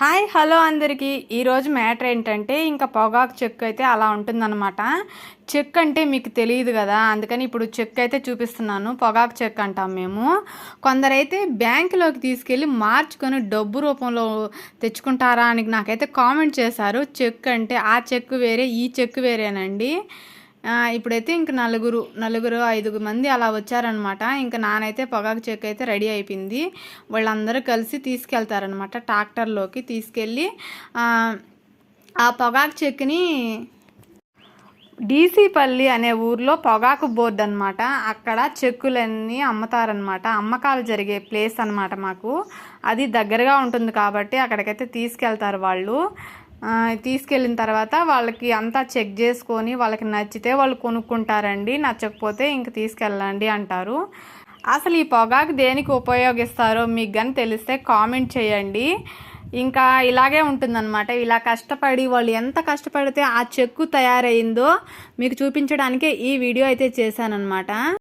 Hi hello అందరికీ. ఈరోజు matter ఏంటంటే ఇంకా పొగాకు చెక్ అయితే అలా ఉంటుందన్నమాట. చెక్ అంటే మీకు తెలియదు కదా అందుకని ఇప్పుడు చెక్ అయితే చూపిస్తున్నాను. పొగాకు చెక్ అంటాం మేము. కొందరైతే బ్యాంకులోకి తీసుకెళ్ళి మార్చుకొని డబ్బు రూపంలో తెచ్చుకుంటారా అని నాకైతే కామెంట్ చేశారు. చెక్ అంటే ఆ చెక్ వేరే ఈ చెక్ వేరేనండి. ఇప్పుడైతే ఇంక నలుగురు నలుగురు ఐదుగురు మంది అలా వచ్చారనమాట. ఇంకా నానైతే పొగాకు చెక్ అయితే రెడీ అయిపోయింది. వాళ్ళందరూ కలిసి తీసుకెళ్తారనమాట ట్రాక్టర్లోకి తీసుకెళ్ళి. ఆ, పొగాకు చెక్ని డీసీపల్లి అనే ఊర్లో పొగాకు బోర్డు అనమాట అక్కడ చెక్కులన్నీ అమ్ముతారనమాట. అమ్మకాలు జరిగే ప్లేస్ అనమాట మాకు. అది దగ్గరగా ఉంటుంది కాబట్టి అక్కడికైతే తీసుకెళ్తారు వాళ్ళు. తీసుకెళ్ళిన తర్వాత వాళ్ళకి అంతా చెక్ చేసుకొని వాళ్ళకి నచ్చితే వాళ్ళు కొనుక్కుంటారండి నచ్చకపోతే ఇంక తీసుకెళ్ళండి అంటారు. అసలు ఈ పొగాకు దేనికి ఉపయోగిస్తారో మీకు కానీ తెలిస్తే కామెంట్ చేయండి. ఇంకా ఇలాగే ఉంటుందన్నమాట. ఇలా కష్టపడి వాళ్ళు ఎంత కష్టపడితే ఆ చెక్కు తయారైందో మీకు చూపించడానికే ఈ వీడియో అయితే చేశానన్నమాట.